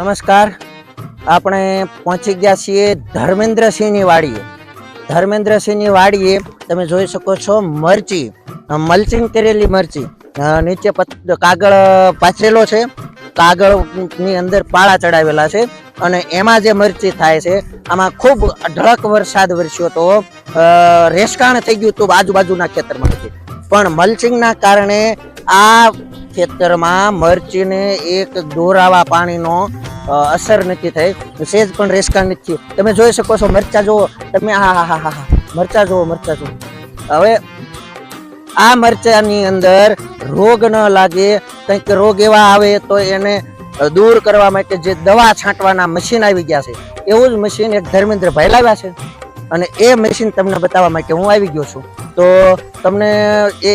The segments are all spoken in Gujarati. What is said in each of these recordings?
નમસ્કાર. આપણે પહોંચી ગયા છીએ ધર્મેન્દ્રસિંહની વાડીએ. ધર્મેન્દ્રસિંહની વાડીએ તમે જોઈ શકો છો મરચી મલ્ચિંગ કરેલી મરચી. નીચે કાગળ પાથરેલો છે. કાગળની અંદર પાળા ચડાવેલા છે અને એમાં જે મરચી થાય છે, આમાં ખૂબ અઢળક વરસાદ વરસ્યો તો રેસકાણ થઈ ગયું હતું આજુબાજુના ખેતરમાં. પણ મલ્ચિંગના કારણે આ ખેતરમાં મરચીને એક દોરાવા પાણીનો અસર નથી થઈ. સેજ પણ રેસકા નથી. તમે જોઈ શકો છો મરચા જુઓ. તમે હા હા હા હા મરચા જુઓ મરચા જુઓ. હવે આ મરચાની અંદર રોગ ન લાગે. કંઈક રોગ એવા આવે તો એને દૂર કરવા માટે જે દવા છાંટવાના મશીન આવી ગયા છે, એવું જ મશીન એક ધર્મેન્દ્રભાઈ લાવ્યા છે. અને એ મશીન તમને બતાવવા માટે હું આવી ગયો છું. તો તમને એ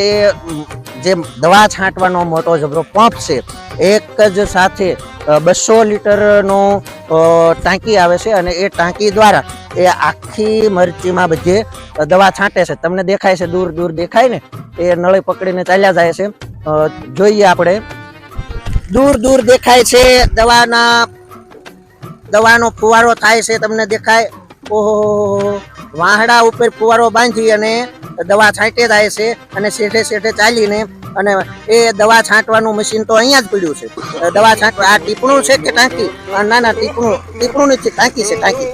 જે દવા છાંટવાનો મોટો જબરો પંપ છે, એક જ સાથે બસો લીટરનો ટાંકી આવે છે અને એ ટાંકી દ્વારા એ આખી મરચીમાં બધે દવા છાંટે છે. તમને દેખાય છે, દૂર દૂર દેખાય ને? એ નળી પકડીને ચાલ્યા જાય છે. જોઈએ આપણે. દૂર દૂર દેખાય છે દવાના, દવાનો ફુવારો થાય છે, તમને દેખાય. ઓહો, વાહડા ઉપર ફુવારો બાંધી અને દવા છાંટે જાય છે અને શેઠે શેઠે ચાલીને અને એ દવા છાંટવાનું મશીન તો અહીંયા જ પડ્યું છે. દવા છાંટવા આ ટીપણું છે કે ટાંકી? ના ના, ટીપણું ટીપણું નથી, ટાંકી છે, ટાંકી.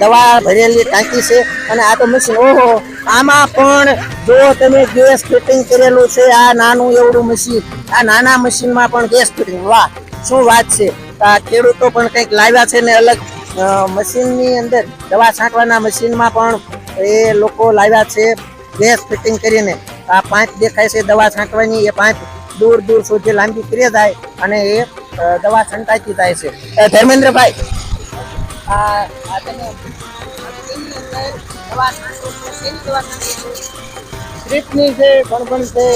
દવા ભરેલી ટાંકી છે અને આ તો મશીન ઓહો, આમાં પણ જો તમે ગેસ ફિટિંગ કરેલું છે, આ નાનું એવડું મશીન આ નાના મશીનમાં પણ ગેસ ફિટિંગ, વાહ, શું વાત છે. આ ખેડૂતો પણ કંઈક લાવ્યા છે ને અલગ મશીનની અંદર દવા છાંટવાના મશીનમાં પણ એ લોકો લાવ્યા છે, ગેસ ફિટિંગ કરીને. આ પાંચ દેખાય છે દવા છાંટવાની, એ પાંચ દૂર દૂર સુધી લાંબી કરી જાય અને એ દવા છંટાતી જાય છે. ધર્મેન્દ્રભાઈ, આ છાંટો છો ગણગણ છે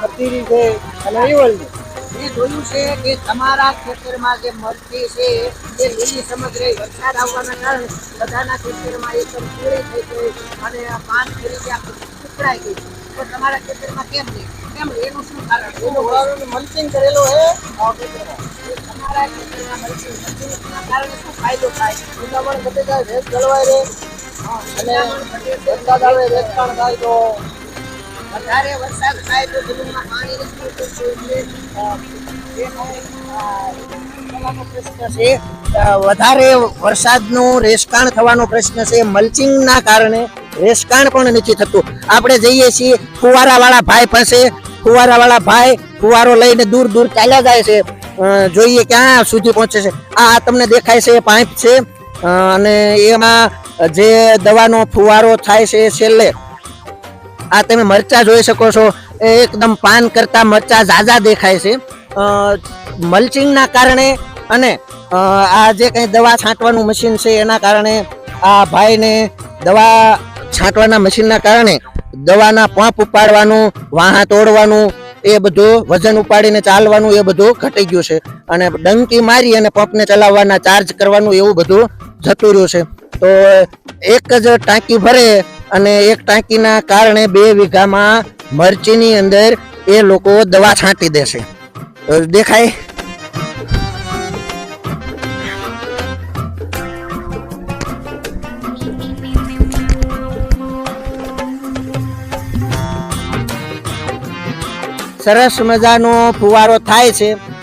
કતીરી છે અને ઈવળની મેં જોયું છે કે તમારા ખેતરમાં જે મરચી છે એ લીલી સમગ્ર વરસાદ આવવાના કારણે બધાના ખેતરમાં એકદમ પીળી થઈ ગઈ અને પાન ફરી ગયા સુકડાઈ ગઈ તો તમારા ખેતરમાં કેમ નહીં? કેમ એનું શું કારણ એનું કારણ મલ્ચિંગ કરેલો છે. તમારા ખેતરમાં મલ્ચિંગ મલ્ચિંગના કારણે શું ફાયદો થાય? નિંદામણ ઘટી જાય ભેજ જળવાય રહે. અને વરસાદ આવે રેતકાણ થાય તો વધારે વરસાદ થાય તો જમીનમાં પાણી નથી પ્રશ્ન છે. વધારે વરસાદનું રેસકાણ થવાનો પ્રશ્ન છે. મલ્ચિંગના કારણે રેસકાણ પણ નથી થતું. આપણે જઈએ છીએ, ફુવારાવાળા ભાઈ પાસે. ફુવારાવાળા ભાઈ ફુવારો લઈને દૂર દૂર ચાલ્યા જાય છે. જોઈએ ક્યાં સુધી પહોંચે છે. આ તમને દેખાય છે, પાઇપ છે. અને એમાં જે દવાનો ફુવારો થાય છે, છેલ્લે આ તમે મરચા જોઈ શકો છો. એ એકદમ પાન કરતા મરચા ઝાઝા દેખાય છે. મલ્ચિંગના કારણે અને આ જે કંઈ દવા છાંટવાનું મશીન છે એના કારણે આ ભાઈને દવા છાંટવાના મશીનના કારણે દવાના પંપ ઉપાડવાનું, વાહા તોડવાનું, એ બધું વજન ઉપાડીને ચાલવાનું એ બધું ઘટી ગયું છે. અને ડંકી મારી અને પંપને ચલાવવાના ચાર્જ કરવાનું એવું બધું જતું રહ્યું છે. તો એક જ ટાંકી ભરે અને એક ટાંકીના કારણે બે વીઘામાં મરચીની અંદર એ લોકો દવા છાંટી દેશે. દેખાય. સરસ મજાનો ફુવારો થાય છે.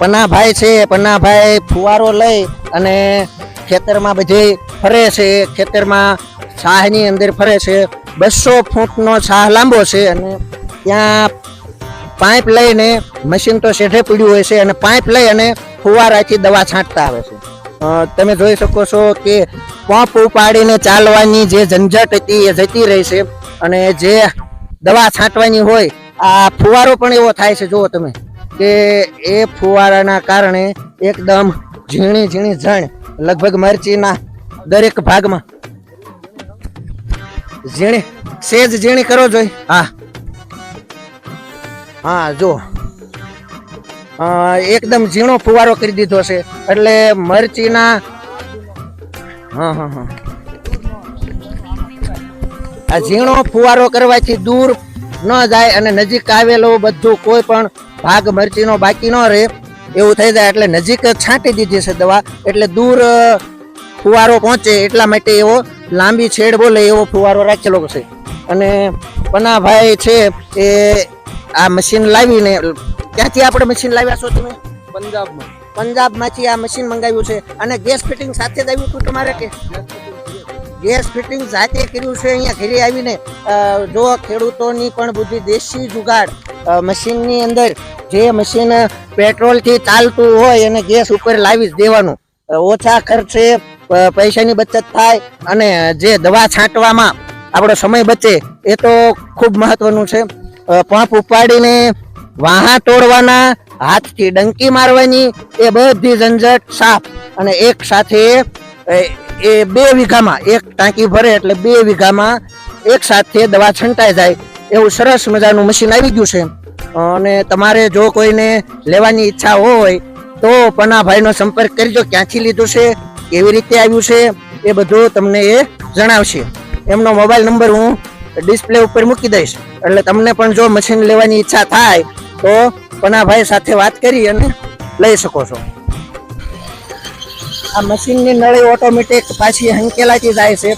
પન્નાભાઈ છે પન્નાભાઈ ફુવારો લઈ અને ખેતરમાં બધે ફરે છે, ખેતરમાં છાહની અંદર ફરે છે. બસો ફૂટનો છાહ લાંબો છે અને ત્યાં પાઇપ લઈને મશીન તો શેઠે પીડ્યું હોય છે અને પાઇપ લઈ અને ફુવારાથી દવા છાંટતા આવે છે. તમે જોઈ શકો છો કે પંપ ઉપાડીને ચાલવાની જે ઝંઝટ હતી એ જતી રહી છે અને જે દવા છાંટવાની હોય, આ ફુવારો પણ એવો થાય છે, જુઓ તમે. કે એ ફુવારાના કારણે એકદમ ઝીણી ઝીણી ઝણ લગભગ મરચીના દરેક ભાગમાં. ઝીણી, સેજ ઝીણી કરો જોઈ. હા. હા, જો. એકદમ ઝીણો ફુવારો કરી દીધો છે. એટલે મરચીના હા હા હા. આ ઝીણો ફુવારો કરવાથી દૂર ન જાય અને નજીક આવેલું બધું કોઈ પણ ભાગ મરચીનો બાકી ન રહે એવું થઈ જાય એટલે નજીક છાંટી દીધી છે દવા એટલે દૂર ફુવારો પહોંચે એટલા માટે એવો લાંબી છેડ બોલે એવો ફુવારો રાખેલો છે. અને પનાભાઈ છે એ આ મશીન લાવીને ક્યાંથી આપણે મશીન લાવ્યા છો તમે? પંજાબમાં. પંજાબમાંથી આ મશીન મંગાવ્યું છે. અને ગેસ ફિટિંગ સાથે જ આવ્યું હતું તમારે કે? ગેસ ફિટિંગ જાતે કર્યું છે, અહીંયા ઘરે આવીને જો ખેડૂતોની પણ બુદ્ધિ દેશી જુગાડ મશીનની અંદર જે મશીન પેટ્રોલથી ચાલતું હોય એને ગેસ ઉપર લાવી જ દેવાનું. ઓછા ખર્ચે પૈસાની બચત થાય અને જે દવા છાંટવામાં આપણો સમય બચે એ તો ખૂબ મહત્વનું છે. પંપ ઉપાડીને વાહા તોડવાના, હાથથી ડંકી મારવાની, એ બધી ઝંઝટ સાફ અને એક સાથે એ બે વીઘામાં, એક ટાંકી ભરે એટલે બે વીઘામાં એક સાથે દવા છંટાઈ જાય એવું સરસ મજાનું મશીન આવી ગયું છે. અને તમારે જો કોઈને લેવાની ઈચ્છા હોય તો પનાભાઈનો સંપર્ક કરજો, ક્યાંથી લીધું છે, કેવી રીતે આવ્યું છે, એ બધું તમને એ જણાવશે. એમનો મોબાઈલ નંબર હું ડિસ્પ્લે ઉપર મૂકી દઈશ. એટલે તમને પણ જો મશીન લેવાની ઈચ્છા થાય તો પનાભાઈ સાથે વાત કરી અને લઈ શકો છો. આ મશીનની નળી ઓટોમેટિક પાછી હંકેલાતી જાય છે.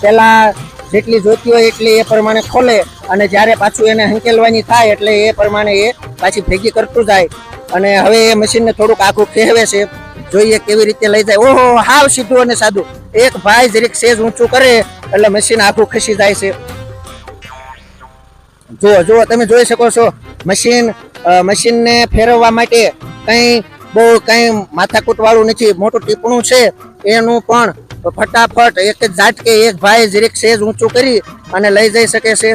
પહેલાં જેટલી જોતી હોય એટલી એ પ્રમાણે ખોલે અને જ્યારે પાછું એને હંકેલવાની થાય એટલે એ પ્રમાણે એ પાછી ભેગી કરતું જાય. અને હવે એ મશીનને થોડુંક આખું કહેવે છે. જોઈએ કેવી રીતે લઈ જાય. ઓહો, હાવ સીધું અને સાદું. એક ભાઈ જરીક સેજ ઊંચું કરે એટલે મશીન આખું ખસી જાય છે. જુઓ જુઓ, તમે જોઈ શકો છો. મશીન મશીનને ફેરવવા માટે કંઈ બહુ કંઈ માથાકૂટ વાળું નથી, મોટું ટીપણું છે, એનું પણ ફટાફટ એક જ ઝાટકે એક ભાઈ જરીક સેજ ઊંચું કરી અને લઈ જઈ શકે છે.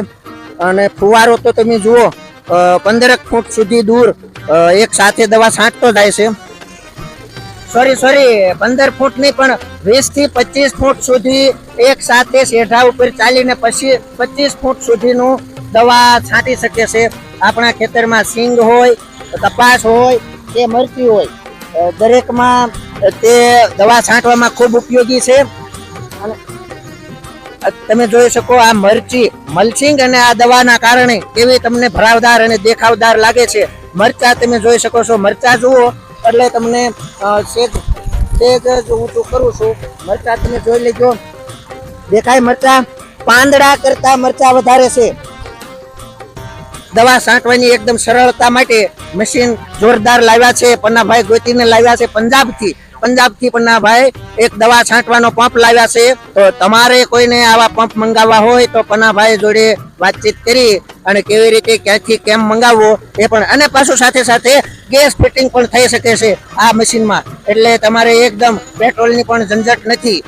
અને ફુવારો તો તમે જુઓ પંદરક ફૂટ સુધી દૂર એક સાથે દવા છાંટતો જાય છે. સોરી સોરી, પંદર ફૂટ નહીં, પણ વીસથી પચીસ ફૂટ સુધી એક સાથે શેઢા ઉપર ચાલીને પછી પચીસ ફૂટ સુધીનું દવા છાંટી શકે છે. આપણા ખેતરમાં સિંગ હોય, કપાસ હોય કે મરચી હોય દરેકમાં તે દવા છાંટવામાં ખૂબ ઉપયોગી છે. અને તમે જોઈ શકો આ મરચી, મલ્ચિંગ અને આ દવાના કારણે કેવી તમને ભરાવદાર અને દેખાવદાર લાગે છે. મરચા તમે જોઈ શકો છો, મરચા જુઓ, એટલે તમને સેજ સેજ જ ઊંચું કરું છું. મરચા તમે જોઈ લેજો. દેખાય મરચા? પાંદડા કરતા મરચા વધારે છે. દવા છાંટવાની એકદમ સરળતા માટે મશીન જોરદાર લાવ્યા છે. પન્નાભાઈ ગોતીને લાવ્યા છે પંજાબથી. પંજાબથી પન્નાભાઈ એક દવા છાંટવાનો પંપ લાવ્યા છે. તો તમારે કોઈને આવા પંપ મંગાવવા હોય તો પન્નાભાઈ જોડે વાતચીત કરી અને કેવી રીતે ક્યાંથી કેમ મંગાવવો એ પણ અને પાછું સાથે સાથે ગેસ ફિટિંગ પણ થઈ શકે છે આ મશીનમાં એટલે તમારે એકદમ પેટ્રોલની પણ ઝંઝટ નથી.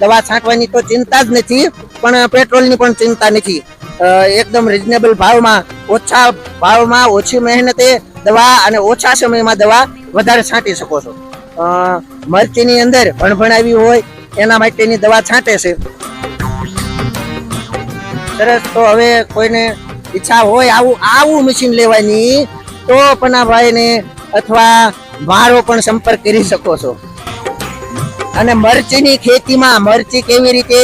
દવા છાંટવાની તો ચિંતા જ નથી, પણ પેટ્રોલની પણ ચિંતા નથી. એકદમ રિઝનેબલ ભાવમાં, ઓછા ભાવમાં, ઓછી મહેનતે દવા અને ઓછા સમયમાં દવા વધારે છાંટી શકો છો. મરચીની અંદર ભણભણ આવી હોય, એના માટેની દવા છાંટે છે. સરસ, તો હવે કોઈને ઈચ્છા હોય આવું આવું મશીન લેવાની, તો પનાભાઈને અથવા મારો પણ સંપર્ક કરી શકો છો. અને મરચીની ખેતીમાં મરચી કેવી રીતે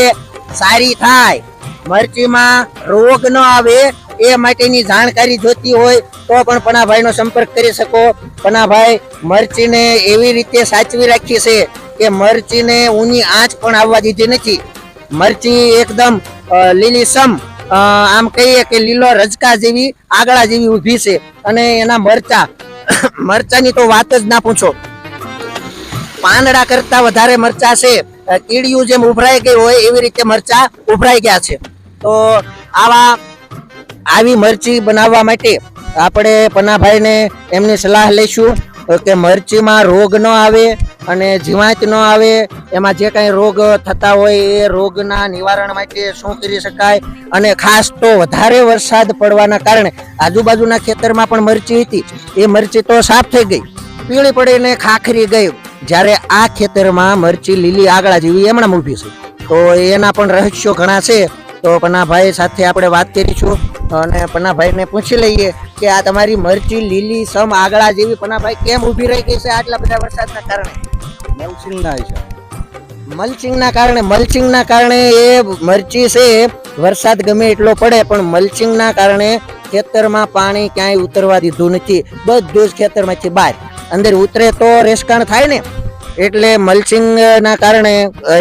સારી થાય મરચીમાં રોગ ન આવે એ માટેની જાણકારી જોતી હોય તો પણ પનાભાઈનો સંપર્ક કરી શકો. પનાભાઈ મરચીને એવી રીતે સાચવી રાખી છે કે મરચીને ઊની આંચ પણ આવવા દીધી નથી. મરચી એકદમ લીલીસમ આમ કહીએ કે લીલો રજકા જેવી, આગળા જેવી ઊભી છે અને એના મરચા, મરચાની તો વાત જ ના પૂછો. પાંદડા કરતા વધારે મરચા છે. કીડિયું જેમ ઉભરાઈ ગઈ હોય એવી રીતે મરચા ઉભરાઈ ગયા છે. તો આવા આવી મરચી બનાવવા માટે આપણે પનાભાઈને એમની સલાહ લઈશું કે મરચીમાં રોગ ન આવે અને જીવાત ન આવે. એમાં જે કાંઈ રોગ થતા હોય એ રોગના નિવારણ માટે શું કરી શકાય? અને ખાસ તો વધારે વરસાદ પડવાના કારણે આજુબાજુના ખેતરમાં પણ મરચી હતી. એ મરચી તો સાફ થઈ ગઈ. પીળી પડીને ખાખરી ગઈ. જ્યારે આ ખેતરમાં મરચી લીલી આગળા જેવી એમણે ઊભી છે. તો એના પણ રહસ્યો ઘણા છે. તો પન્નાભાઈ સાથે આપણે વાત કરીશું અને પન્નાભાઈને પૂછી લઈએ કે આ તમારી મરચી લીલી સમ આગળા જેવી પન્નાભાઈ કેમ ઊભી રહી ગઈ છે આટલા બધા વરસાદના કારણે? મલ્ચિંગના છે. મલ્ચિંગના કારણે મલ્ચિંગના કારણે એ મરચી છે વરસાદ ગમે એટલો પડે પણ મલ્ચિંગના કારણે ખેતરમાં પાણી ક્યાંય ઉતરવા દીધું નથી. બધું જ ખેતરમાંથી બહાર. અંદર ઉતરે તો રેસકાણ થાય ને? એટલે મલ્ચિંગના કારણે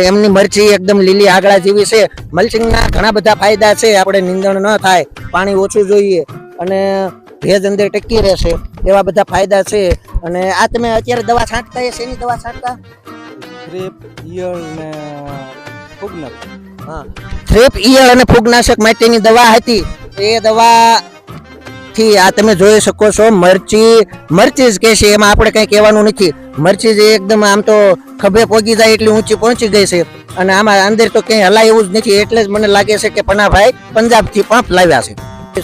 એમની મરચી એકદમ લીલી આગળા જેવી છે. મલ્ચિંગના ઘણા બધા ફાયદા છે આપણે નીંદણ ન થાય પાણી ઓછું જોઈએ અને ભેજ અંદર ટકી રહેશે એવા બધા ફાયદા છે. અને આ તમે અત્યારે દવા છાંટતા એ શેની દવા છાંટતા? ગ્રેપ ઈયળ ને ફૂગનાશક હા. થ્રેપ ઈયળ અને ફૂગનાશક માટેની દવા હતી. એ દવા થી આ તમે જોઈ શકો છો, મરચી મરચીઝ કે છે એમાં આપણે કઈ કહેવાનું નથી. મરચી એકદમ આમ તો ખભે પોગી જાય એટલી ઊંચી પહોંચી ગઈ છે. અને આમાં અંદર તો ક્યાંય હલાય એવું જ નથી, એટલે જ મને લાગે છે કે પનાભાઈ પંજાબથી પણ લાવ્યા છે.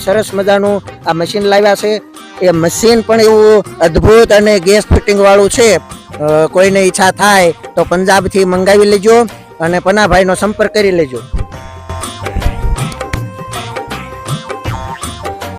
સરસ મજાનું આ મશીન લાવ્યા છે. એ મશીન પણ એવું અદ્ભુત અને ગેસ ફિટિંગ વાળું છે. કોઈને ઈચ્છા થાય તો પંજાબથી મંગાવી લેજો અને પનાભાઈનો સંપર્ક કરી લેજો.